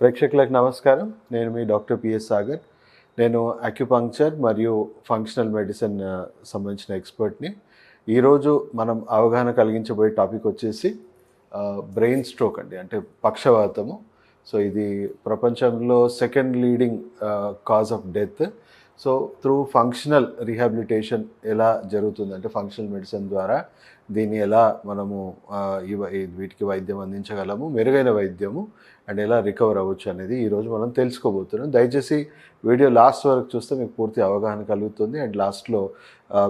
ప్రేక్షకులకు నమస్కారం. నేను మీ డాక్టర్ పిఎస్ సాగర్. నేను అక్యుపంక్చర్ మరియు ఫంక్షనల్ మెడిసిన్ సంబంధించిన ఎక్స్పర్ట్ని. ఈరోజు మనం అవగాహన కలిగించబోయే టాపిక్ వచ్చేసి బ్రెయిన్ స్ట్రోక్ అండి. అంటే పక్షవాతము. సో ఇది ప్రపంచంలో second leading cause of death. So through functional rehabilitation ఎలా జరుగుతుంది అంటే ఫంక్షనల్ మెడిసిన్ ద్వారా దీన్ని ఎలా మనము వీటికి వైద్యం అందించగలము మెరుగైన వైద్యము అండ్ ఎలా రికవర్ అవ్వచ్చు అనేది ఈరోజు మనం తెలుసుకోబోతున్నాం. దయచేసి వీడియో లాస్ట్ వరకు చూస్తే మీకు పూర్తి అవగాహన కలుగుతుంది అండ్ లాస్ట్లో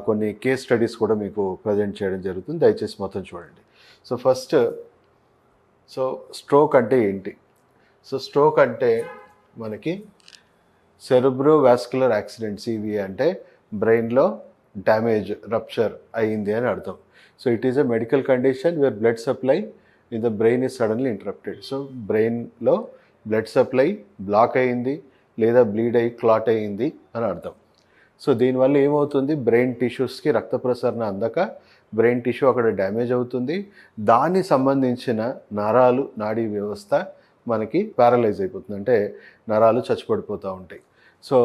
కొన్ని కేస్ స్టడీస్ కూడా మీకు ప్రజెంట్ చేయడం జరుగుతుంది. దయచేసి మొత్తం చూడండి. సో ఫస్ట్ సో స్ట్రోక్ అంటే ఏంటి? సో స్ట్రోక్ అంటే మనకి సెరెబ్రో వాస్కులర్ యాక్సిడెంట్ ఇవి అంటే బ్రెయిన్లో డ్యామేజ్ రప్చర్ అయ్యింది అని అర్థం. So it is a medical condition where blood supply in the brain is suddenly interrupted so బ్రెయిన్లో బ్లడ్ సప్లై బ్లాక్ అయ్యింది లేదా బ్లీడ్ అయ్యి క్లాట్ అయ్యింది అని అర్థం. సో దీనివల్ల ఏమవుతుంది? బ్రెయిన్ టిష్యూస్కి రక్త ప్రసరణ అందక బ్రెయిన్ టిష్యూ అక్కడ డ్యామేజ్ అవుతుంది. దానికి సంబంధించిన నరాలు నాడీ వ్యవస్థ మనకి ప్యారలైజ్ అయిపోతుంది. అంటే నరాలు చచ్చిపడిపోతూ ఉంటాయి. సో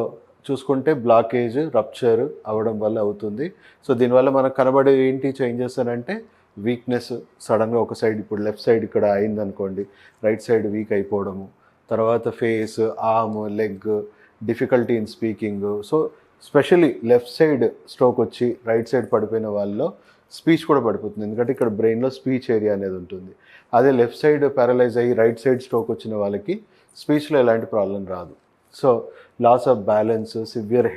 చూసుకుంటే బ్లాకేజ్ రప్చర్ అవ్వడం వల్ల అవుతుంది. సో దీనివల్ల మనకు కనబడే ఏంటి చేంజెస్ అని అంటే వీక్నెస్ సడన్గా ఒక సైడ్ ఇప్పుడు లెఫ్ట్ సైడ్ ఇక్కడ అయిందనుకోండి రైట్ సైడ్ వీక్ అయిపోవడము. తర్వాత face arm leg difficulty in speaking so specially left side stroke వచ్చి రైట్ సైడ్ పడిపోయిన వాళ్ళలో స్పీచ్ కూడా పడిపోతుంది. ఎందుకంటే ఇక్కడ బ్రెయిన్లో స్పీచ్ ఏరియా అనేది ఉంటుంది. అదే లెఫ్ట్ సైడ్ పారలైజ్ అయ్యి రైట్ సైడ్ స్ట్రోక్ వచ్చిన వాళ్ళకి స్పీచ్లో ఎలాంటి ప్రాబ్లం రాదు. So loss of balance severe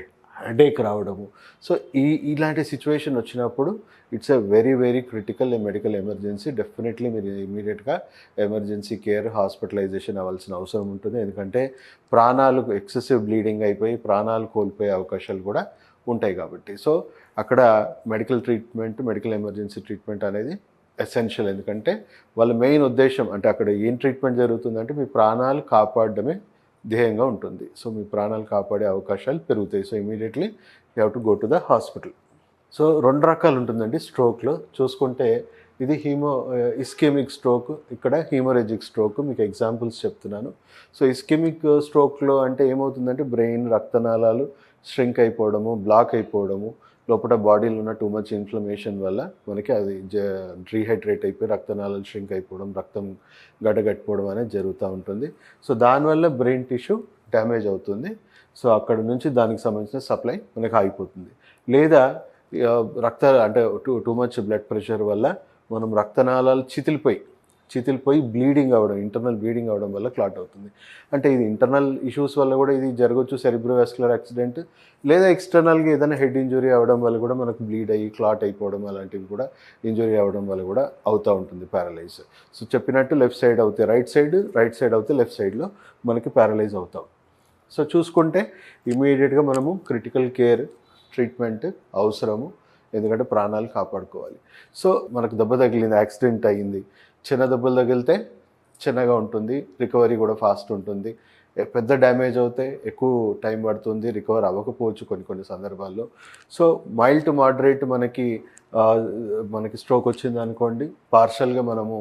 headache రావడము. సో ఈ ఇలాంటి సిచ్యువేషన్ వచ్చినప్పుడు it's a very very critical medical emergency. Definitely మీరు ఇమీడియట్గా ఎమర్జెన్సీ కేర్ హాస్పిటలైజేషన్ అవ్వాల్సిన అవసరం ఉంటుంది. ఎందుకంటే ప్రాణాలు ఎక్సెసివ్ బ్లీడింగ్ అయిపోయి ప్రాణాలు కోల్పోయే అవకాశాలు కూడా ఉంటాయి కాబట్టి. సో అక్కడ medical treatment medical emergency treatment అనేది ఎసెన్షియల్ ఎందుకంటే వాళ్ళ మెయిన్ ఉద్దేశం అంటే అక్కడ ఏం ట్రీట్మెంట్ జరుగుతుందంటే మీ ప్రాణాలు కాపాడడమే ధ్యేయంగా ఉంటుంది. సో మీ ప్రాణాలు కాపాడే అవకాశాలు పెరుగుతాయి. So immediately you have to go to the hospital so రెండు రకాలు ఉంటుందండి స్ట్రోక్లో చూసుకుంటే ఇది హీమో ఇస్కెమిక్ స్ట్రోక్ ఇక్కడ హీమోరేజిక్ స్ట్రోక్ మీకు ఎగ్జాంపుల్స్ చెప్తున్నాను. సో ఇస్కెమిక్ స్ట్రోక్లో uh, అంటే ఏమవుతుందంటే బ్రెయిన్ రక్తనాళాలు స్ట్రింక్ అయిపోవడము బ్లాక్ అయిపోవడము లోపల బాడీలో ఉన్న టూ మచ్ ఇన్ఫ్లమేషన్ వల్ల మనకి అది రీహైడ్రేట్ అయిపోయి రక్తనాళాలు ష్రింక్ అయిపోవడం రక్తం గడ్డగట్టిపోవడం అనేది జరుగుతూ ఉంటుంది. సో దానివల్ల బ్రెయిన్ టిష్యూ డ్యామేజ్ అవుతుంది. సో అక్కడ నుంచి దానికి సంబంధించిన సప్లై మనకి ఆగిపోతుంది. లేదా రక్త అంటే too too much blood pressure వల్ల మనం రక్తనాళాలు చితిలిపోయి చితిలిపోయి బ్లీడింగ్ అవ్వడం ఇంటర్నల్ బ్లీడింగ్ అవ్వడం వల్ల క్లాట్ అవుతుంది. అంటే ఇది ఇంటర్నల్ ఇష్యూస్ వల్ల కూడా ఇది జరగవచ్చు సెరిబ్రోవాస్కులర్ యాక్సిడెంట్ లేదా ఎక్స్టర్నల్గా ఏదైనా హెడ్ ఇంజురీ అవ్వడం వల్ల కూడా మనకు బ్లీడ్ అయ్యి క్లాట్ అయిపోవడం అలాంటివి కూడా ఇంజురీ అవ్వడం వల్ల కూడా అవుతూ ఉంటుంది ప్యారలైజ్ సో చెప్పినట్టు లెఫ్ట్ సైడ్ అవుతే రైట్ సైడ్ రైట్ సైడ్ అవుతే లెఫ్ట్ సైడ్లో మనకి ప్యారలైజ్ అవుతాం. సో చూసుకుంటే ఇమీడియట్గా మనము క్రిటికల్ కేర్ ట్రీట్మెంట్ అవసరము ఎందుకంటే ప్రాణాలు కాపాడుకోవాలి. సో మనకు దెబ్బ తగిలింది యాక్సిడెంట్ అయ్యింది చిన్న దెబ్బలు తగిలితే చిన్నగా ఉంటుంది రికవరీ కూడా ఫాస్ట్ ఉంటుంది. పెద్ద డ్యామేజ్ అవుతే ఎక్కువ టైం పడుతుంది రికవర్ అవ్వకపోవచ్చు కొన్ని కొన్ని సందర్భాల్లో. సో మైల్డ్ టు మోడరేట్ మనకి మనకి స్ట్రోక్ వచ్చింది అనుకోండి పార్షల్గా మనము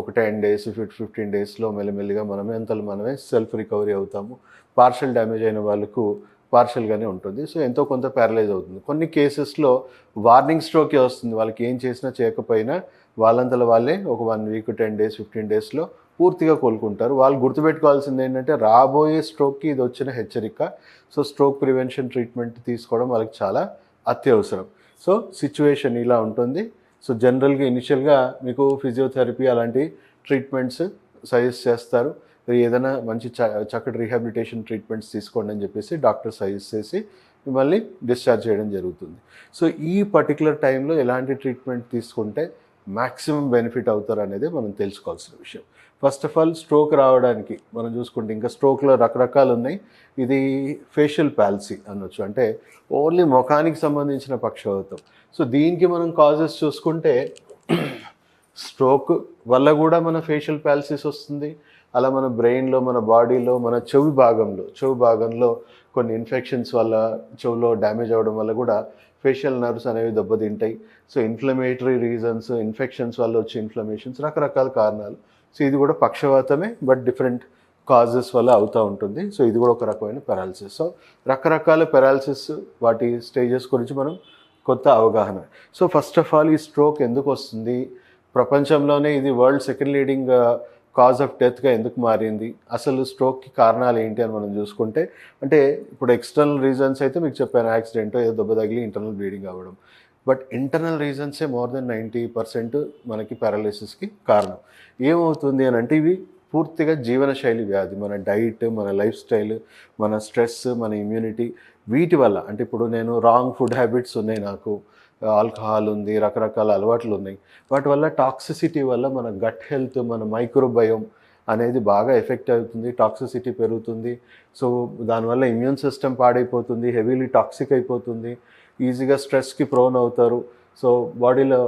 ఒక టెన్ డేస్ ఫిఫ్ ఫిఫ్టీన్ డేస్లో మెల్లమెల్లిగా మనమే అంతలో మనమే సెల్ఫ్ రికవరీ అవుతాము. పార్షల్ డ్యామేజ్ అయిన వాళ్ళకు పార్షియల్గానే ఉంటుంది. సో ఎంతో కొంత ప్యారలైజ్ అవుతుంది. కొన్ని కేసెస్లో వార్నింగ్ స్ట్రోకే వస్తుంది. వాళ్ళకి ఏం చేసినా చేయకపోయినా వాళ్ళంతలో వాళ్ళే ఒక one week ten days fifteen డేస్లో పూర్తిగా కోలుకుంటారు. వాళ్ళు గుర్తుపెట్టుకోవాల్సింది ఏంటంటే రాబోయే స్ట్రోక్కి ఇది వచ్చిన హెచ్చరిక. సో స్ట్రోక్ ప్రివెన్షన్ ట్రీట్మెంట్ తీసుకోవడం వాళ్ళకి చాలా అత్యవసరం. సో సిచ్యువేషన్ ఇలా ఉంటుంది. సో జనరల్గా ఇనిషియల్గా మీకు ఫిజియోథెరపీ అలాంటి ట్రీట్మెంట్స్ సజెస్ట్ చేస్తారు. ఏదైనా మంచి చ చక్కటి రీహాబిలిటేషన్ ట్రీట్మెంట్స్ తీసుకోండి అని చెప్పేసి డాక్టర్ సజెస్ట్ చేసి మిమ్మల్ని డిశ్చార్జ్ చేయడం జరుగుతుంది. సో ఈ పర్టికులర్ టైంలో ఎలాంటి ట్రీట్మెంట్ తీసుకుంటే మ్యాక్సిమం బెనిఫిట్ అవుతారు అనేది మనం తెలుసుకోవాల్సిన విషయం. ఫస్ట్ ఆఫ్ ఆల్ స్ట్రోక్ రావడానికి మనం చూసుకుంటే ఇంకా స్ట్రోక్లో రకరకాలు ఉన్నాయి. ఇది ఫేషియల్ పాలసీ అనొచ్చు. అంటే ఓన్లీ ముఖానికి సంబంధించిన పక్షవాతం. సో దీనికి మనం కాజెస్ చూసుకుంటే స్ట్రోక్ వల్ల కూడా మన ఫేషియల్ పాలసీస్ వస్తుంది. అలా మన బ్రెయిన్లో మన బాడీలో మన చెవి భాగంలో చెవి భాగంలో కొన్ని ఇన్ఫెక్షన్స్ వల్ల చెవిలో డ్యామేజ్ అవ్వడం వల్ల కూడా ఫేషియల్ నర్వ్స్ అనేవి దెబ్బతింటాయి. సో ఇన్ఫ్లమేటరీ రీజన్స్ ఇన్ఫెక్షన్స్ వల్ల వచ్చే ఇన్ఫ్లమేషన్స్ రకరకాల కారణాలు. సో ఇది కూడా పక్షవాతమే బట్ డిఫరెంట్ కాజెస్ వల్ల అవుతూ ఉంటుంది. సో ఇది కూడా ఒక రకమైన పెరాలసిస్ సో రకరకాల పెరాలసిస్ వాటి స్టేజెస్ గురించి మనం కొత్త అవగాహన. సో ఫస్ట్ ఆఫ్ ఆల్ ఈ స్ట్రోక్ ఎందుకు వస్తుంది? ప్రపంచంలోనే ఇది world second leading cause of డెత్గా ఎందుకు మారింది? అసలు స్ట్రోక్కి కారణాలు ఏంటి అని మనం చూసుకుంటే అంటే ఇప్పుడు ఎక్స్టర్నల్ రీజన్స్ అయితే మీకు చెప్పాను యాక్సిడెంట్ ఏదో దెబ్బ తగిలి ఇంటర్నల్ బ్లీడింగ్ అవ్వడం. బట్ ఇంటర్నల్ రీజన్సే మోర్ దెన్ నైంటీ పర్సెంట్ మనకి పారాలిసిస్కి కారణం. ఏమవుతుంది అని అంటే ఇవి పూర్తిగా జీవనశైలి వ్యాధి. మన డైట్ మన లైఫ్ స్టైల్ మన స్ట్రెస్ మన ఇమ్యూనిటీ వీటి వల్ల అంటే ఇప్పుడు నేను రాంగ్ ఫుడ్ హ్యాబిట్స్ ఉన్నాయి నాకు. ఆల్కహాల్ ఉంది రకరకాల అలవాట్లు ఉన్నాయి. వాటి వల్ల టాక్సిసిటీ వల్ల మన గట్ హెల్త్ మన మైక్రోబయోమ్ అనేది బాగా ఎఫెక్ట్ అవుతుంది టాక్సిసిటీ పెరుగుతుంది. సో దానివల్ల ఇమ్యూన్ సిస్టమ్ పాడైపోతుంది హెవీలీ టాక్సిక్ అయిపోతుంది ఈజీగా స్ట్రెస్కి ప్రోన్ అవుతారు. సో బాడీలో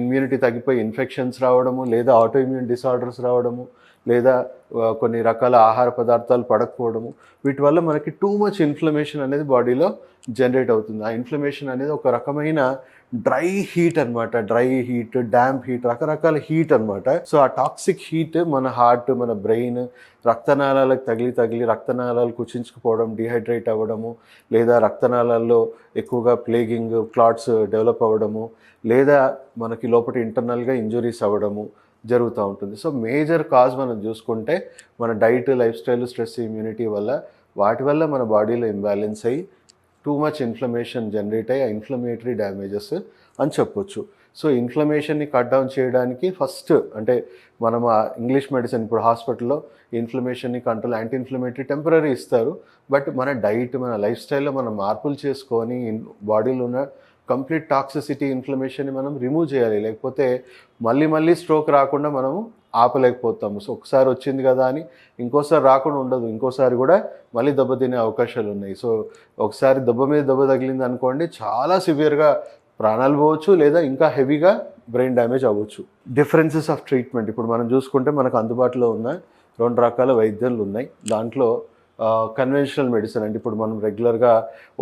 ఇమ్యూనిటీ తగ్గిపోయి ఇన్ఫెక్షన్స్ రావడము లేదా ఆటో ఇమ్యూన్ డిసార్డర్స్ రావడము లేదా కొన్ని రకాల ఆహార పదార్థాలు పడకపోవడము వీటి వల్ల మనకి టూ మచ్ ఇన్ఫ్లమేషన్ అనేది బాడీలో జనరేట్ అవుతుంది. ఆ ఇన్ఫ్లమేషన్ అనేది ఒక రకమైన డ్రై హీట్ అన్నమాట. డ్రై హీట్ డ్యాంప్ హీట్ రకరకాల హీట్ అన్నమాట. సో ఆ టాక్సిక్ హీట్ మన హార్ట్ మన బ్రెయిన్ రక్తనాళాలకు తగిలి తగిలి రక్తనాళాలు కుచించుకుపోవడం డిహైడ్రేట్ అవ్వడము లేదా రక్తనాళాల్లో ఎక్కువగా ప్లేగింగ్ క్లాట్స్ డెవలప్ అవ్వడము లేదా మనకి లోపల ఇంటర్నల్గా ఇంజురీస్ అవ్వడము జరుగుతూ ఉంటుంది. సో మేజర్ కాజ్ మనం చూసుకుంటే మన diet lifestyle stress immunity వల్ల వాటి వల్ల మన బాడీలో ఇంబ్యాలెన్స్ అయ్యి టూ మచ్ ఇన్ఫ్లమేషన్ జనరేట్ అయ్యి ఇన్ఫ్లమేటరీ డ్యామేజెస్ అని చెప్పొచ్చు. సో ఇన్ఫ్లమేషన్ని కట్ డౌన్ చేయడానికి ఫస్ట్ అంటే మనం ఇంగ్లీష్ మెడిసిన్ ఇప్పుడు హాస్పిటల్లో ఇన్ఫ్లమేషన్ని కంట్రోల్ యాంటీ ఇన్ఫ్లమేటరీ టెంపరీ ఇస్తారు. బట్ మన డైట్ మన లైఫ్ స్టైల్లో మనం మార్పులు చేసుకొని బాడీలో ఉన్న కంప్లీట్ టాక్సిసిటీ ఇన్ఫ్లమేషన్ని మనం రిమూవ్ చేయాలి. లేకపోతే మళ్ళీ మళ్ళీ స్ట్రోక్ రాకుండా మనము ఆపలేకపోతాము. సో ఒకసారి వచ్చింది కదా అని ఇంకోసారి రాకుండా ఉండదు. ఇంకోసారి కూడా మళ్ళీ దెబ్బ తినే అవకాశాలు ఉన్నాయి. సో ఒకసారి దెబ్బ మీద దెబ్బ తగిలింది అనుకోండి చాలా సివియర్గా ప్రాణాలు పోవచ్చు లేదా ఇంకా హెవీగా బ్రెయిన్ డ్యామేజ్ అవ్వచ్చు. Differences of treatment. ఇప్పుడు మనం చూసుకుంటే మనకు అందుబాటులో ఉన్న రెండు రకాల వైద్యాలు ఉన్నాయి. దాంట్లో కన్వెన్షనల్ మెడిసిన్ అంటే ఇప్పుడు మనం రెగ్యులర్గా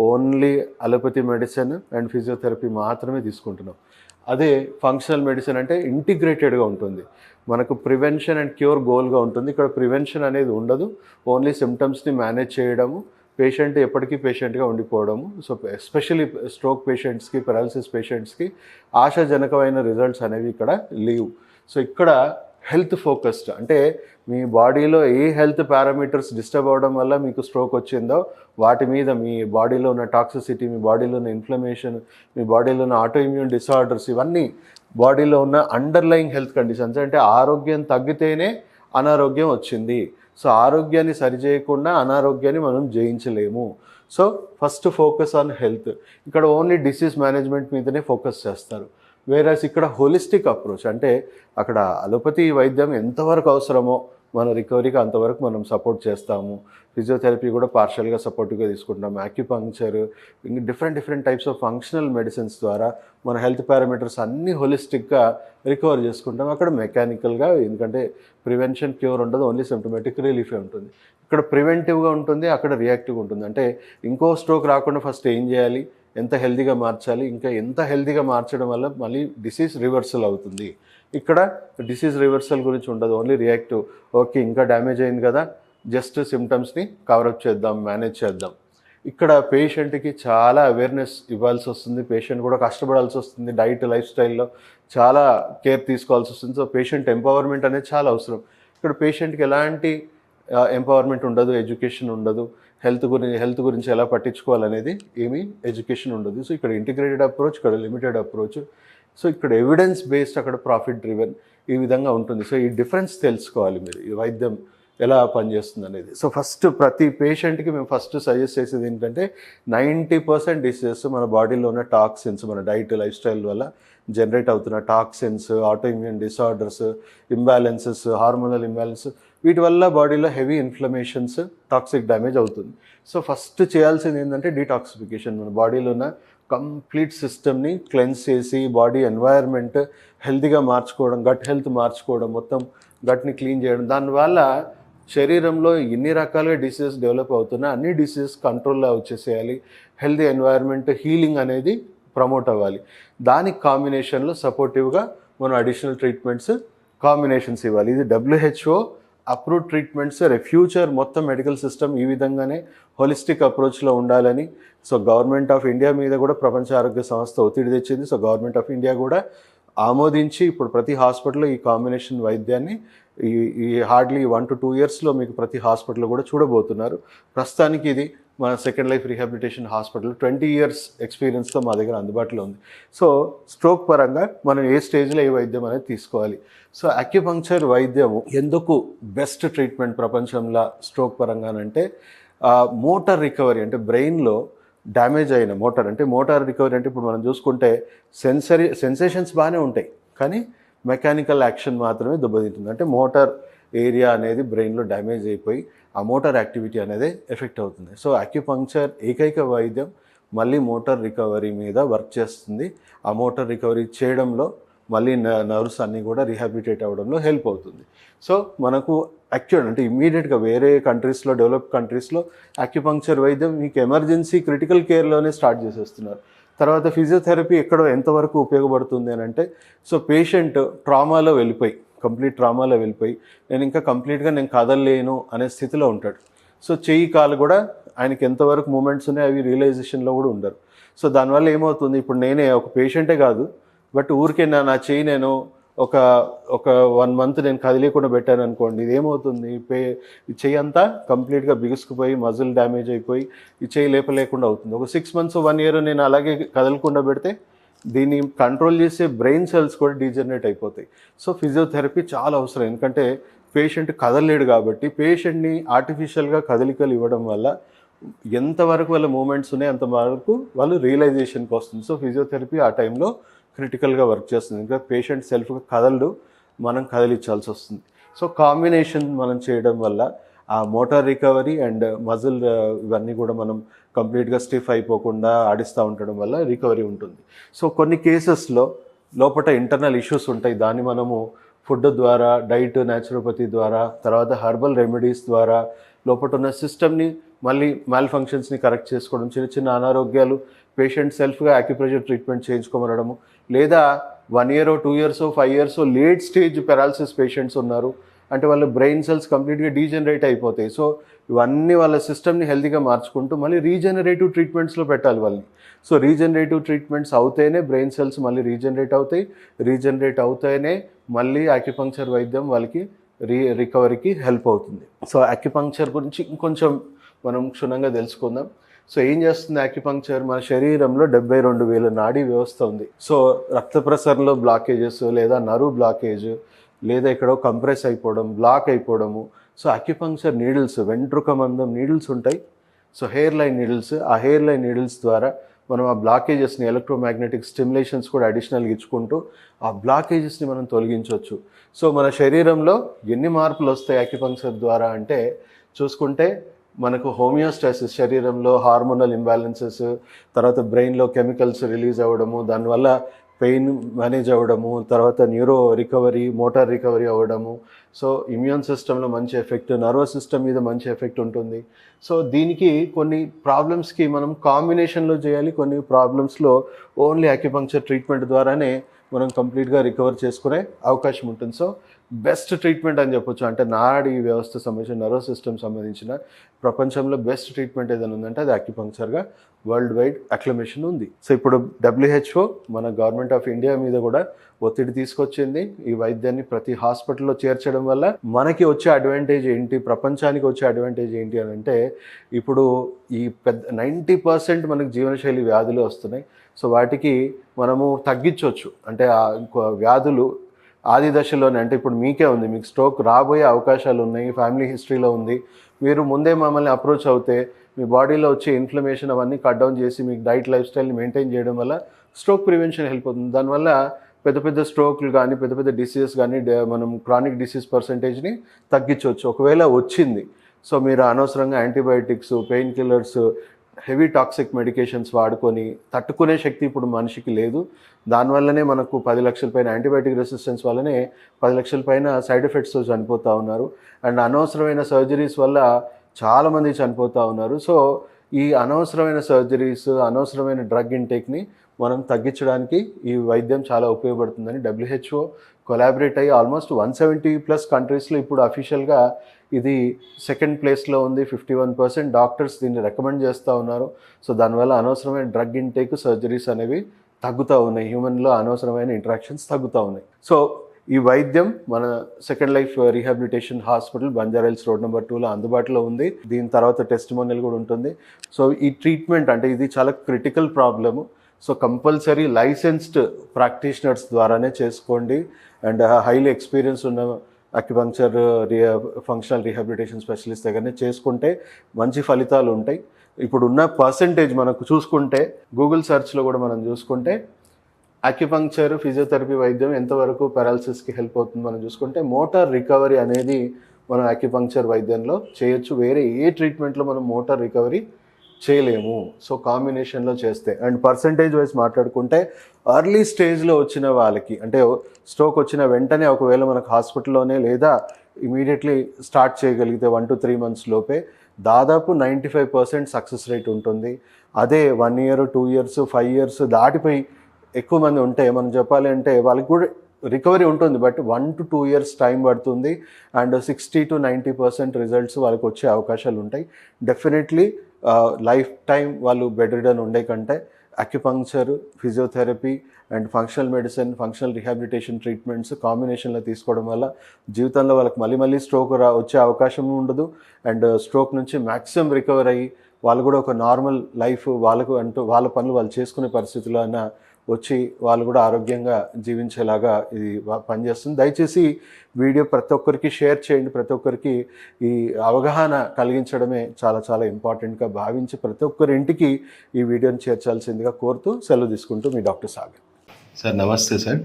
only allopathy medicine and physiotherapy మాత్రమే తీసుకుంటున్నాం. అదే ఫంక్షనల్ మెడిసిన్ అంటే ఇంటిగ్రేటెడ్గా ఉంటుంది. మనకు ప్రివెన్షన్ అండ్ క్యూర్ గోల్గా ఉంటుంది. ఇక్కడ ప్రివెన్షన్ అనేది ఉండదు. ఓన్లీ సిమ్టమ్స్ని మేనేజ్ చేయడము పేషెంట్ ఎప్పటికీ పేషెంట్గా ఉండిపోవడము. సో ఎస్పెషలీ స్ట్రోక్ పేషెంట్స్కి పెరాలసిస్ పేషెంట్స్కి ఆశాజనకమైన రిజల్ట్స్ అనేవి ఇక్కడ లీవ్. సో ఇక్కడ హెల్త్ ఫోకస్డ్. అంటే మీ బాడీలో ఏ హెల్త్ పారామీటర్స్ డిస్టర్బ్ అవ్వడం వల్ల మీకు స్ట్రోక్ వచ్చిందో వాటి మీద మీ బాడీలో ఉన్న టాక్సిసిటీ మీ బాడీలో ఉన్న ఇన్ఫ్లమేషన్ మీ బాడీలో ఉన్న ఆటో ఇమ్యూన్ డిసార్డర్స్ ఇవన్నీ బాడీలో ఉన్న అండర్లయింగ్ హెల్త్ కండిషన్స్ అంటే ఆరోగ్యం తగ్గితేనే అనారోగ్యం వచ్చింది. సో ఆరోగ్యాన్ని సరిచేయకుండా అనారోగ్యాన్ని మనం జయించలేము. So first focus on health. ఇక్కడ ఓన్లీ డిసీజ్ మేనేజ్మెంట్ మీదనే ఫోకస్ చేస్తారు. వేరేస్ ఇక్కడ హోలిస్టిక్ అప్రోచ్ అంటే అక్కడ అలోపతి వైద్యం ఎంతవరకు అవసరమో మన రికవరీకి అంతవరకు మనం సపోర్ట్ చేస్తాము. ఫిజియోథెరపీ కూడా పార్షల్గా సపోర్ట్గా తీసుకుంటాం. యాక్యుపంక్చర్ ఇంకా different different types of functional medicines ద్వారా మన హెల్త్ పారామీటర్స్ అన్నీ హోలిస్టిక్గా రికవర్ చేసుకుంటాం. అక్కడ మెకానికల్గా ఎందుకంటే ప్రివెన్షన్ క్యూర్ ఉండదు ఓన్లీ సిమ్టమేటిక్ రిలీఫే ఉంటుంది. ఇక్కడ ప్రివెంటివ్గా ఉంటుంది అక్కడ రియాక్టివ్గా ఉంటుంది. అంటే ఇంకో స్ట్రోక్ రాకుండా ఫస్ట్ ఏం చేయాలి? ఎంత హెల్దీగా మార్చాలి ఇంకా ఎంత హెల్దీగా మార్చడం వల్ల మళ్ళీ డిసీజ్ రివర్సల్ అవుతుంది. ఇక్కడ డిసీజ్ రివర్సల్ గురించి ఉండదు ఓన్లీ రియాక్టివ్ ఓకే ఇంకా డ్యామేజ్ అయింది కదా జస్ట్ సిమ్టమ్స్ని కవరప్ చేద్దాం మేనేజ్ చేద్దాం. ఇక్కడ పేషెంట్కి చాలా అవేర్నెస్ ఇవ్వాల్సి వస్తుంది పేషెంట్ కూడా కష్టపడాల్సి వస్తుంది డైట్ లైఫ్ స్టైల్లో చాలా కేర్ తీసుకోవాల్సి వస్తుంది. సో పేషెంట్ ఎంపవర్మెంట్ అనేది చాలా అవసరం. ఇక్కడ పేషెంట్కి ఎలాంటి ఎంపవర్మెంట్ ఉండదు ఎడ్యుకేషన్ ఉండదు. హెల్త్ గురించి హెల్త్ గురించి ఎలా పట్టించుకోవాలనేది ఏమీ ఎడ్యుకేషన్ ఉండదు. సో ఇక్కడ ఇంటిగ్రేటెడ్ అప్రోచ్ ఇక్కడ లిమిటెడ్ అప్రోచ్. సో ఇక్కడ ఎవిడెన్స్ బేస్డ్ అక్కడ ప్రాఫిట్ డ్రివెన్ ఈ విధంగా ఉంటుంది. సో ఈ డిఫరెన్స్ తెలుసుకోవాలి మీరు. ఈ వైద్యం ఎలా పనిచేస్తుంది అనేది సో ఫస్ట్ ప్రతి పేషెంట్కి మేము ఫస్ట్ సజెస్ట్ చేసేది ఏంటంటే నైంటీ పర్సెంట్ డిసీజెస్ మన బాడీలో ఉన్న టాక్సిన్స్ మన డైట్ లైఫ్ స్టైల్ వల్ల జనరేట్ అవుతున్న toxins autoimmune disorders imbalances hormonal imbalance వీటి వల్ల బాడీలో హెవీ ఇన్ఫ్లమేషన్స్ టాక్సిక్ డ్యామేజ్ అవుతుంది. సో ఫస్ట్ చేయాల్సింది ఏంటంటే డీటాక్సిఫికేషన్. మన బాడీలో ఉన్న కంప్లీట్ సిస్టమ్ని క్లెన్స్ చేసి బాడీ ఎన్వైర్న్మెంట్ హెల్తీగా మార్చుకోవడం గట్ హెల్త్ మార్చుకోవడం మొత్తం గట్ని క్లీన్ చేయడం. దానివల్ల శరీరంలో ఎన్ని రకాలుగా డిసీజెస్ డెవలప్ అవుతున్నా అన్ని డిసీజెస్ కంట్రోల్లో వచ్చేసేయాలి. హెల్తీ ఎన్వైర్న్మెంట్ హీలింగ్ అనేది ప్రమోట్ అవ్వాలి. దానికి కాంబినేషన్లో సపోర్టివ్గా మనం అడిషనల్ ట్రీట్మెంట్స్ కాంబినేషన్స్ ఇవ్వాలి. ఇది డబ్ల్యూహెచ్ఓ అప్రూవ్ ట్రీట్మెంట్స్ ఫ్యూచర్ మొత్తం మెడికల్ సిస్టమ్ ఈ విధంగానే హోలిస్టిక్ అప్రోచ్లో ఉండాలని. సో గవర్నమెంట్ ఆఫ్ ఇండియా మీద కూడా ప్రపంచ ఆరోగ్య సంస్థ ఒత్తిడి తెచ్చింది. సో గవర్నమెంట్ ఆఫ్ ఇండియా కూడా ఆమోదించి ఇప్పుడు ప్రతి హాస్పిటల్లో ఈ కాంబినేషన్ వైద్యాన్ని ఈ ఈ హార్డ్లీ వన్ టు టూ ఇయర్స్లో మీకు ప్రతి హాస్పిటల్లో కూడా చూడబోతున్నారు. ప్రస్తుతానికి ఇది మన second life rehabilitation hospital twenty years ఎక్స్పీరియన్స్తో మా దగ్గర అందుబాటులో ఉంది. సో స్ట్రోక్ పరంగా మనం ఏ స్టేజ్లో ఏ వైద్యం అనేది తీసుకోవాలి? సో అక్యుపంక్చర్ వైద్యం ఎందుకు బెస్ట్ ట్రీట్మెంట్ ప్రపంచంలో స్ట్రోక్ పరంగానంటే మోటార్ రికవరీ అంటే బ్రెయిన్లో డ్యామేజ్ అయిన మోటార్ అంటే మోటార్ రికవరీ అంటే ఇప్పుడు మనం చూసుకుంటే సెన్సరీ సెన్సేషన్స్ బాగానే ఉంటాయి. కానీ మెకానికల్ యాక్షన్ మాత్రమే దెబ్బతింటుంది. అంటే మోటార్ ఏరియా అనేది బ్రెయిన్లో డ్యామేజ్ అయిపోయి ఆ మోటార్ యాక్టివిటీ అనేది ఎఫెక్ట్ అవుతుంది. సో అక్యుపంక్చర్ ఏకైక వైద్యం మళ్ళీ మోటార్ రికవరీ మీద వర్క్ చేస్తుంది. ఆ మోటార్ రికవరీ చేయడంలో మళ్ళీ నర్వ్స్ అన్నీ కూడా రీహాబిలిటేట్ అవ్వడంలో హెల్ప్ అవుతుంది. సో మనకు యాక్చువల్ అంటే ఇమీడియట్గా వేరే కంట్రీస్లో డెవలప్ కంట్రీస్లో అక్యుపంక్చర్ వైద్యం మీకు ఎమర్జెన్సీ క్రిటికల్ కేర్లోనే స్టార్ట్ చేసేస్తున్నారు. తర్వాత ఫిజియోథెరపీ ఎక్కడో ఎంతవరకు ఉపయోగపడుతుంది అని అంటే సో పేషెంట్ ట్రామాలో వెళ్ళిపోయి కంప్లీట్ ట్రామాలో వెళ్ళిపోయి నేను ఇంకా కంప్లీట్గా నేను కదలలేను అనే స్థితిలో ఉంటాడు. సో చెయ్యి కాలు కూడా ఆయనకి ఎంతవరకు మూమెంట్స్ ఉన్నాయి అవి రియలైజేషన్లో కూడా ఉండరు. సో దానివల్ల ఏమవుతుంది? ఇప్పుడు నేనే ఒక పేషెంటే కాదు బట్ ఊరికే నా నా చెయ్యి నేను ఒక ఒక వన్ మంత్ నేను కదిలేకుండా పెట్టాను అనుకోండి ఇది ఏమవుతుంది? పే చెయ్యి అంతా కంప్లీట్గా బిగుసుకుపోయి మజిల్ డ్యామేజ్ అయిపోయి ఈ చెయ్యి లేపలేకుండా అవుతుంది. ఒక సిక్స్ మంత్స్ వన్ ఇయర్ నేను అలాగే కదలకుండా పెడితే దీన్ని కంట్రోల్ చేసే బ్రెయిన్ సెల్స్ కూడా డీజనరేట్ అయిపోతాయి. సో ఫిజియోథెరపీ చాలా అవసరం. ఎందుకంటే పేషెంట్ కదలలేడు కాబట్టి పేషెంట్ని ఆర్టిఫిషియల్గా కదలికలు ఇవ్వడం వల్ల ఎంతవరకు వాళ్ళ మూమెంట్స్ ఉన్నాయి అంతవరకు వాళ్ళు రియలైజేషన్కి వస్తుంది. సో ఫిజియోథెరపీ ఆ టైంలో క్రిటికల్గా వర్క్ చేస్తుంది. ఇంకా పేషెంట్ సెల్ఫ్గా కదలడు మనం కదిలించాల్సి వస్తుంది. సో కాంబినేషన్ మనం చేయడం వల్ల ఆ మోటార్ రికవరీ అండ్ మజిల్ ఇవన్నీ కూడా మనం కంప్లీట్గా స్టిఫ్ అయిపోకుండా ఆడిస్తూ ఉండడం వల్ల రికవరీ ఉంటుంది. సో కొన్ని కేసెస్లో లోపల ఇంటర్నల్ ఇష్యూస్ ఉంటాయి. దాన్ని మనము ఫుడ్ ద్వారా డైట్ న్యాచురోపతి ద్వారా తర్వాత హర్బల్ రెమెడీస్ ద్వారా లోపల ఉన్న సిస్టమ్ని మళ్ళీ మాల్ ఫంక్షన్స్ని కరెక్ట్ చేసుకోవడం చిన్న చిన్న అనారోగ్యాలు పేషెంట్ సెల్ఫ్గా యాక్యుప్రెషర్ ట్రీట్మెంట్ చేయించుకోమనడము లేదా one year two years five years late stage paralysis patients ఉన్నారు. అంటే వాళ్ళ బ్రెయిన్ సెల్స్ కంప్లీట్గా డీజనరేట్ అయిపోతాయి. సో ఇవన్నీ వాళ్ళ సిస్టమ్ని హెల్తీగా మార్చుకుంటూ మళ్ళీ రీజనరేటివ్ ట్రీట్మెంట్స్లో పెట్టాలి వాళ్ళని. సో రీజనరేటివ్ ట్రీట్మెంట్స్ అవుతేనే బ్రెయిన్ సెల్స్ మళ్ళీ రీజనరేట్ అవుతాయి. రీజనరేట్ అవుతేనే మళ్ళీ అక్యుపంక్చర్ వైద్యం వాళ్ళకి రీ రికవరీకి హెల్ప్ అవుతుంది. సో ఆక్యుపంక్చర్ గురించి ఇంకొంచెం మనం క్షుణ్ణంగా తెలుసుకుందాం. సో ఏం చేస్తుంది ఆక్యుపంక్చర్ మన శరీరంలో డెబ్బై రెండు వేల నాడీ వ్యవస్థ ఉంది. సో రక్త ప్రసరణలో బ్లాకేజెస్ లేదా నరు బ్లాకేజ్ లేదా ఎక్కడో కంప్రెస్ అయిపోవడం బ్లాక్ అయిపోవడము సో అక్యుపంక్చర్ నీడిల్స్ వెంట్రుక మందం నీడిల్స్ ఉంటాయి సో హెయిర్ లైన్ నీడిల్స్ ఆ హెయిర్ లైన్ నీడిల్స్ ద్వారా మనం ఆ బ్లాకేజెస్ని ఎలక్ట్రోమాగ్నెటిక్ స్టిమ్యులేషన్స్ కూడా అడిషనల్గా ఇచ్చుకుంటూ ఆ బ్లాకేజెస్ని మనం తొలగించవచ్చు. సో మన శరీరంలో ఎన్ని మార్పులు వస్తాయి అక్యుపంక్చర్ ద్వారా అంటే చూసుకుంటే మనకు హోమియోస్టాసిస్ శరీరంలో హార్మోనల్ ఇంబ్యాలెన్సెస్ తర్వాత బ్రెయిన్లో కెమికల్స్ రిలీజ్ అవ్వడము దానివల్ల పెయిన్ మేనేజ్ అవ్వడము తర్వాత న్యూరో రికవరీ మోటార్ రికవరీ అవ్వడము. సో ఇమ్యూన్ సిస్టంలో మంచి ఎఫెక్ట్ నర్వస్ సిస్టమ్ మీద మంచి ఎఫెక్ట్ ఉంటుంది. సో దీనికి కొన్ని ప్రాబ్లమ్స్కి మనం కాంబినేషన్లో చేయాలి. కొన్ని ప్రాబ్లమ్స్లో ఓన్లీ అక్యుపంక్చర్ ట్రీట్మెంట్ ద్వారానే మనం కంప్లీట్గా రికవర్ చేసుకునే అవకాశం ఉంటుంది. సో బెస్ట్ ట్రీట్మెంట్ అని చెప్పొచ్చు. అంటే నాడి వ్యవస్థ సంబంధించిన నర్వస్ సిస్టమ్ సంబంధించిన ప్రపంచంలో బెస్ట్ ట్రీట్మెంట్ ఏదైనా ఉందంటే అది అక్యుపంక్చర్గా వరల్డ్ వైడ్ అక్లమేషన్ ఉంది. సో ఇప్పుడు డబ్ల్యూహెచ్ఓ మన గవర్నమెంట్ ఆఫ్ ఇండియా మీద కూడా ఒత్తిడి తీసుకొచ్చింది. ఈ వైద్యాన్ని ప్రతి హాస్పిటల్లో చేర్చడం వల్ల మనకి వచ్చే అడ్వాంటేజ్ ఏంటి? ప్రపంచానికి వచ్చే అడ్వాంటేజ్ ఏంటి అని అంటే ఇప్పుడు ఈ పెద్ద నైంటీ పర్సెంట్ మనకి జీవనశైలి వ్యాధులు వస్తున్నాయి. సో వాటికి మనము తగ్గించవచ్చు. అంటే ఆ వ్యాధులు ఆది దశలోనే అంటే ఇప్పుడు మీకే ఉంది. మీకు స్ట్రోక్ రాబోయే అవకాశాలు ఉన్నాయి. ఫ్యామిలీ హిస్టరీలో ఉంది. మీరు ముందే మమ్మల్ని అప్రోచ్ అవుతే మీ బాడీలో వచ్చే ఇన్ఫ్లమేషన్ అవన్నీ కట్ డౌన్ చేసి మీకు డైట్ లైఫ్ స్టైల్ని మెయింటైన్ చేయడం వల్ల స్ట్రోక్ ప్రివెన్షన్ హెల్ప్ అవుతుంది. దానివల్ల పెద్ద పెద్ద స్ట్రోక్లు కానీ పెద్ద పెద్ద డిసీజెస్ కానీ మనం క్రానిక్ డిసీజ్ పర్సంటేజ్ని తగ్గించవచ్చు. ఒకవేళ వచ్చింది. సో మీరు అనవసరంగా antibiotics painkillers heavy toxic medications వాడుకొని తట్టుకునే శక్తి ఇప్పుడు మనిషికి లేదు. దానివల్లనే మనకు పది లక్షల పైన యాంటీబయాటిక్ రెసిస్టెన్స్ వల్లనే పది లక్షల పైన సైడ్ ఎఫెక్ట్స్ చనిపోతూ ఉన్నారు. అండ్ అనవసరమైన సర్జరీస్ వల్ల చాలామంది చనిపోతూ ఉన్నారు. సో ఈ అనవసరమైన సర్జరీస్ అనవసరమైన డ్రగ్ ఇంటేక్ని మనం తగ్గించడానికి ఈ వైద్యం చాలా ఉపయోగపడుతుందని డబ్ల్యూహెచ్ఓ కొలాబరేట్ అయ్యి ఆల్మోస్ట్ వన్ సెవెంటీ ప్లస్ కంట్రీస్లో ఇప్పుడు అఫీషియల్గా ఇది సెకండ్ ప్లేస్లో ఉంది. ఫిఫ్టీ వన్ పర్సెంట్ డాక్టర్స్ దీన్ని రికమెండ్ చేస్తూ ఉన్నారు. సో దానివల్ల అనవసరమైన డ్రగ్ ఇంటేక్ సర్జరీస్ అనేవి తగ్గుతూ ఉన్నాయి. హ్యూమన్లో అనవసరమైన ఇంటరాక్షన్స్ తగ్గుతూ ఉన్నాయి. సో ఈ వైద్యం మన second life rehabilitation hospital Banjara Hills road number టూలో అందుబాటులో ఉంది. దీని తర్వాత టెస్టిమోనియల్ కూడా ఉంటుంది. సో ఈ ట్రీట్మెంట్ అంటే ఇది చాలా critical problem so compulsory licensed practitioners ద్వారానే చేసుకోండి. అండ్ హైలీ ఎక్స్పీరియన్స్ ఉన్న అక్యుపంక్చర్ రియా ఫంక్షనల్ రీహాబిలిటేషన్ స్పెషలిస్ట్ దగ్గరనే చేసుకుంటే మంచి ఫలితాలు ఉంటాయి. ఇప్పుడు ఉన్న పర్సంటేజ్ మనకు చూసుకుంటే గూగుల్ సెర్చ్లో కూడా మనం చూసుకుంటే అక్యుపంక్చర్ ఫిజియోథెరపీ వైద్యం ఎంతవరకు పారాలసిస్కి హెల్ప్ అవుతుంది మనం చూసుకుంటే మోటార్ రికవరీ అనేది మనం అక్యుపంక్చర్ వైద్యంలో చేయొచ్చు. వేరే ఏ ట్రీట్మెంట్లో మనం మోటార్ రికవరీ చేయలేము. సో కాంబినేషన్లో చేస్తే. అండ్ పర్సంటేజ్ వైజ్ మాట్లాడుకుంటే అర్లీ స్టేజ్లో వచ్చిన వాళ్ళకి అంటే స్ట్రోక్ వచ్చిన వెంటనే ఒకవేళ మనకు హాస్పిటల్లోనే లేదా ఇమీడియట్లీ స్టార్ట్ చేయగలిగితే వన్ టు త్రీ మంత్స్ లోపే దాదాపు ninety five percent success rate ఉంటుంది. అదే one year two years five years దాటిపోయి ఎక్కువ మంది ఉంటే మనం చెప్పాలి అంటే వాళ్ళకి కూడా రికవరీ ఉంటుంది. But one to two years time పడుతుంది. And sixty to ninety percent results వాళ్ళకి వచ్చే అవకాశాలు ఉంటాయి. డెఫినెట్లీ లైఫ్ టైం వాళ్ళు బెడ్ రిడన్ ఉండే కంటే acupuncture physiotherapy and functional medicine functional rehabilitation treatments కాంబినేషన్లో తీసుకోవడం వల్ల జీవితంలో వాళ్ళకి మళ్ళీ మళ్ళీ స్ట్రోక్ రా వచ్చే అవకాశం ఉండదు. అండ్ స్ట్రోక్ uh, నుంచి మ్యాక్సిమం రికవర్ అయ్యి వాళ్ళు కూడా ఒక నార్మల్ లైఫ్ వాళ్ళకు అంటూ వాళ్ళ పనులు వాళ్ళు చేసుకునే పరిస్థితిలో అయినా వచ్చి వాళ్ళు కూడా ఆరోగ్యంగా జీవించేలాగా ఇది పనిచేస్తుంది. దయచేసి వీడియో ప్రతి ఒక్కరికి షేర్ చేయండి. ప్రతి ఒక్కరికి ఈ అవగాహన కలిగించడమే చాలా చాలా ఇంపార్టెంట్గా భావించి ప్రతి ఒక్కరి ఇంటికి ఈ వీడియోని చేర్చాల్సిందిగా కోరుతూ సెలవు తీసుకుంటూ మీ డాక్టర్ సాగర్. సార్ నమస్తే సార్.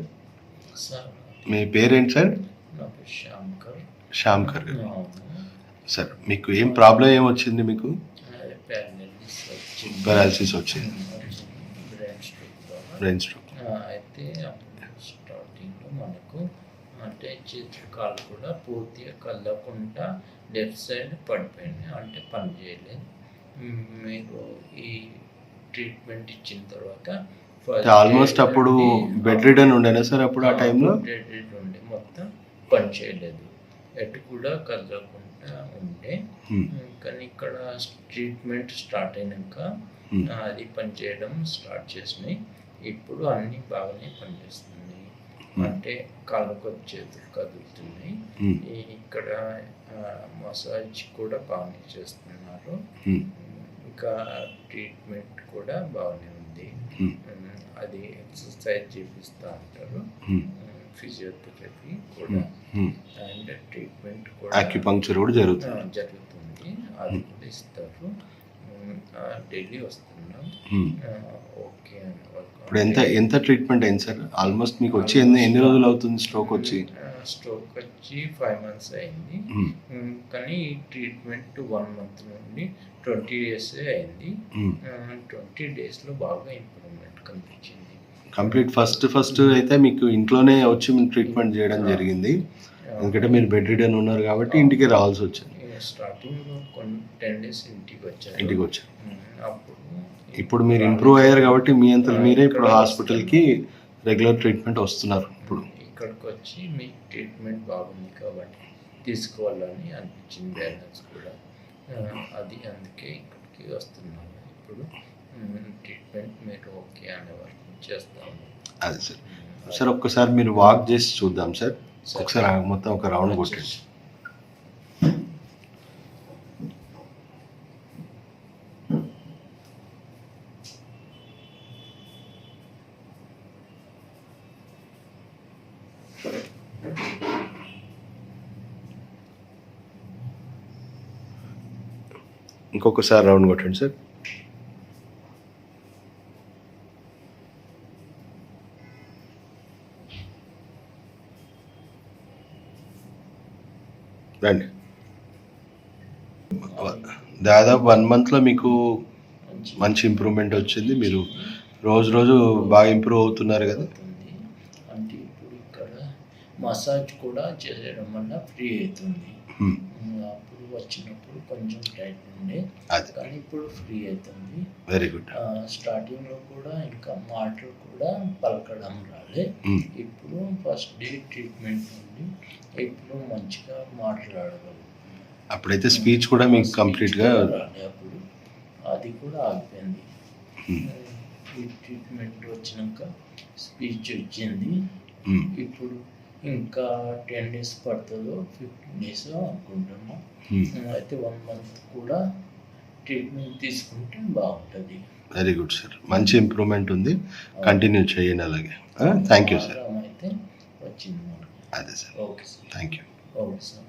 సార్. మీ పేరేంటి సార్? శ్యామ్కర్. గారు. సార్ మీకు ఏం ప్రాబ్లం ఏం వచ్చింది. మీకు పారాలసిస్ వచ్చింది. బ్రెయిన్ స్ట్రోక్ అయితే స్టార్టింగ్లో మనకు అంటే చేతులు కాళ్ళు కూడా పూర్తిగా కదలకుండా లెఫ్ట్ సైడ్ పడిపోయినాయి అంటే పని చేయలేదు. మీరు ఈ ట్రీట్మెంట్ ఇచ్చిన తర్వాత ఆల్మోస్ట్ అప్పుడు బెడ్ రిడన్ ఉండేనా సార్ అప్పుడు ఆ టైంలో? బెడ్ రిడన్ ఉండే మొత్తం పని చేయలేదు. ఎటు కూడా కదలకుండా ఉండే. కానీ ఇక్కడ ట్రీట్మెంట్ స్టార్ట్ అయినాక అది పనిచేయడం స్టార్ట్ చేసినాయి. ఇప్పుడు అన్నీ బాగానే పనిచేస్తుంది. అంటే కాళ్ళకు చేతులు కదులుతున్నాయి ఇక్కడ మసాజ్ కూడా బాగానే చేస్తున్నారు. ఇంకా ట్రీట్మెంట్ కూడా బాగానే ఉంది. అది ఎక్సర్సైజ్ చేపిస్తూ ఉంటారు. ఫిజియోథెరపీ కూడా. అండ్ ట్రీట్మెంట్ కూడా కూడా జరుగుతుంది. జరుగుతుంది. అది కూడా ఇస్తారు. డైలీ వస్తున్నాం. Hmm. ఓకే ఇప్పుడు ఎంత ఎంత ట్రీట్మెంట్ అయింది సార్? ఆల్మోస్ట్ మీకు వచ్చి ఎన్ని ఎన్ని రోజులు అవుతుంది స్ట్రోక్ వచ్చి? స్ట్రోక్ వచ్చి ఫైవ్ మంత్స్ అయింది. Hmm. ఉమ్, కానీ ట్రీట్మెంట్ వన్ మంత్ నుండి ట్వంటీ డేస్ అయింది. Hmm. ట్వంటీ డేస్లో బాగా ఇంప్రూవ్మెంట్ కనిపించింది. కంప్లీట్ ఫస్ట్ ఫస్ట్ అయితే మీకు ఇంట్లోనే వచ్చి ట్రీట్మెంట్ చేయడం జరిగింది. ఎందుకంటే మీరు బెడ్ రిడన్ ఉన్నారు కాబట్టి ఇంటికి రావాల్సి వచ్చింది. స్టార్టింగ్లో కొన్ని టెన్ డేస్ ఇంటికి వచ్చారు. ఇంటికి వచ్చారు. ఉమ్, అప్పుడు ఇప్పుడు మీరు ఇంప్రూవ్ అయ్యారు కాబట్టి మీ అంతలు మీరే ఇప్పుడు హాస్పిటల్కి రెగ్యులర్ ట్రీట్మెంట్ వస్తున్నారు ఇప్పుడు. ఇక్కడికి వచ్చి మీ ట్రీట్మెంట్ బాగుంది కాబట్టి తీసుకోవాలని అనిపించింది బ్యాలెన్స్ కూడా. అది అందుకే ఇక్కడికి వస్తున్నాను ఇప్పుడు. ట్రీట్మెంట్ మీరు ఓకే అనే వరకు చేస్తాము. అది సార్. సార్ ఒక్కసారి మీరు వాక్ చేసి చూద్దాం సార్. ఒకసారి మొత్తం ఒక రౌండ్ కొట్టండి. ఇంకొకసారి రౌండ్ కొట్టండి సార్. రండి. దాదాపు వన్ మంత్లో మీకు మంచి ఇంప్రూవ్మెంట్ వచ్చింది. మీరు రోజు రోజు బాగా ఇంప్రూవ్ అవుతున్నారు కదా. అంటే ఇప్పుడు ఇక్కడ మసాజ్ కూడా చేయడం వల్ల ఫ్రీ అవుతుంది Hmm. ఉమ్, అప్పుడు వచ్చినప్పుడు కొంచెం టైట్ ఉండే. అది. కానీ ఇప్పుడు ఫ్రీ అవుతుంది వెరీ గుడ్ ఆ, స్టార్టింగ్లో కూడా ఇంకా మాటలు కూడా పలకడం రాలే. మ్మ్. ఇప్పుడు ఫస్ట్ డే ట్రీట్మెంట్ ఉంది. ఇప్పుడు మంచిగా మాట్లాడగలుగుతున్నాను అప్పుడైతే స్పీచ్ కూడా మీకు కూడా రాలే అప్పుడు. అది కూడా ఆగిపోయింది. మ్మ్. ఈ ట్రీట్మెంట్ వచ్చినాక స్పీచ్ వచ్చింది. మ్మ్. ఇప్పుడు ఇంకా టెన్ డేస్ పడుతుందో ఫిఫ్టీన్ డేస్ అనుకుంటున్నాం. మ్మ్. అయితే వన్ మంత్ కూడా ట్రీట్మెంట్ తీసుకుంటే బాగుంటుంది. వెరీ గుడ్ సార్ మంచి ఇంప్రూవ్మెంట్ ఉంది. కంటిన్యూ చేయండి అలాగే. థ్యాంక్ యూ సార్ అయితే వచ్చింది అదే sir okay sir thank you okay sir